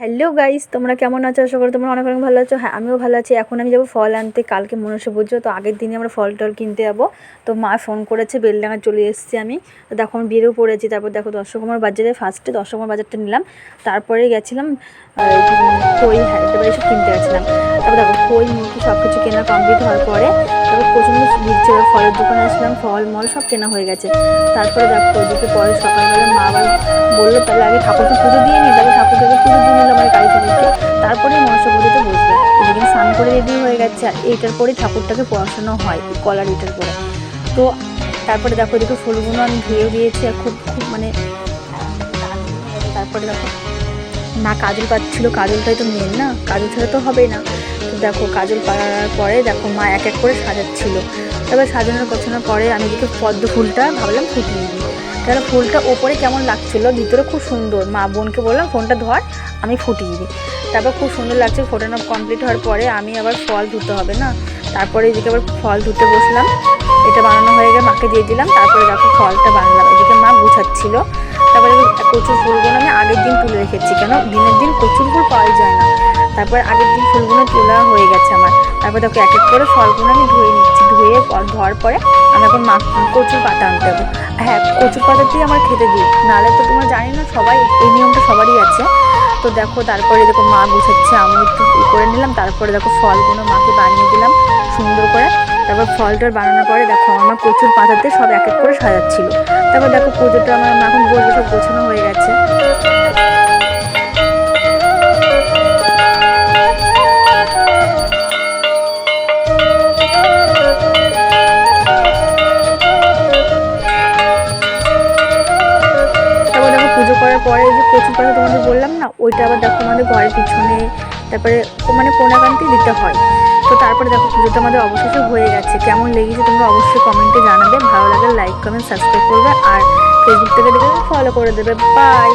Hello guys তোমরা কেমন আছো? আশা করি তোমরা অনেক অনেক ভালো আছো। হ্যাঁ আমিও ভালো আছি। এখন আমি যাব ফল আনতে, কালকে মনসা পুজো, তো আগের দিনই আমরা ফল টল কিনতে যাব। তো মা ফোন করেছে, বেলডাঙা চলে এসেছি আমি। তো দেখো, আমি বেরো পড়েছি। তারপর দেখো দর্শকুমার বাজারে ফার্স্টে দর্শকুমার বাজারটা নিলাম। তারপরে গেছিলাম খই হায়দ্রাবাদ এসব কিনতে গেছিলাম। তারপর দেখো খই মুরগি সব কিছু কেনা কমপ্লিট হওয়ার পরে, তারপর প্রচণ্ড ভিড় ফলের দোকানে আসলাম, ফল, মল সব কেনা হয়ে গেছে। তারপরে দেখো, ওদিকে পরে সকালবেলা মা আবার বলল, তাহলে আগে ঠাকুরকে পুজো দিয়ে নিই তারপর ঠাকুরকে পুজো হয়ে আর এইটার পরে ঠাকুরটাকে পড়াশোনা হয়, কলার এটার পরে। তো তারপরে দেখো এদিকে ফুলগুলো আমি ধুয়েও দিয়েছি, আর খুব খুব মানে তারপরে দেখো, না কাজল পাচ্ছিল, কাজলটাই তো মেন না, কাজল ছাড়া তো হবেই না। তো দেখো কাজল পাড়ার পরে দেখো মা এক এক করে সাজাচ্ছিল। তারপর সাজানোর গোছানোর পরে আমি দিকে পদ্ম ফুলটা ভাবলাম ফুটিয়ে দিই তাহলে ফুলটা ওপরে কেমন লাগছিল, ভিতরে খুব সুন্দর। মা বোনকে বললাম, ফোনটা ধর, আমি ফুটিয়ে দিই। তারপর খুব সুন্দর লাগছে ফোটানো কমপ্লিট হওয়ার পরে আমি আবার ফল ধুতে হবে না? তারপরে এদিকে আবার ফল ধুতে বসলাম। এটা বানানো হয়ে গেলে মাকে দিয়ে দিলাম, তারপরে দেখো ফলটা বানালাম। এদিকে মা গুছাচ্ছিল। তারপরে কচুর ফুলগুলো আমি আগের দিন তুলে রেখেছি, কেন? দিনের দিন কচুর ফুল পাওয়াই যায় না। তারপর আগের দিন ফুলগুলো তোলা হয়ে গেছে আমার। তারপর দেখো এক এক করে ফলগুলো আমি ধুয়ে নিচ্ছি। ধুয়ে ধোয়ার পরে আমি এখন মা কচুর পাতা আনতে যাব হ্যাঁ কচুর পাতা দিয়ে আমার খেতে দিই নাহলে তো তোমার জানি না সবাই, এই নিয়মটা সবারই আছে। তো দেখো, তারপরে দেখো মা গুছাচ্ছে আমি একটু করে নিলাম, তারপরে দেখো ফলগুলো মাকে বানিয়ে দিলাম সুন্দর করে। তারপর ফলটার বানানোর পরে দেখো, আমার প্রচুর পাতাতে সব এক এক করে সাজাচ্ছিল। তারপর দেখো পুজোটা আমার এখন বলব সব গোছানো হয়ে গেছে। দেখো পুজো করার পরে যে কচুর পাতা তোমাদের বললাম না, ওইটা আবার দেখো আমাদের ঘরের পিছনে, তারপরে মানে কোনাকান্তি দিতে হয়। তো তারপরে দেখো পুজোটা আমাদের অবশেষে হয়ে গেছে। কেমন লেগেছে তোমরা অবশ্যই কমেন্টে জানাবে। ভালো লাগলে লাইক কমেন্ট সাবস্ক্রাইব করবে আর ফেসবুক থেকে দেখে ফলো করে দেবে। বাই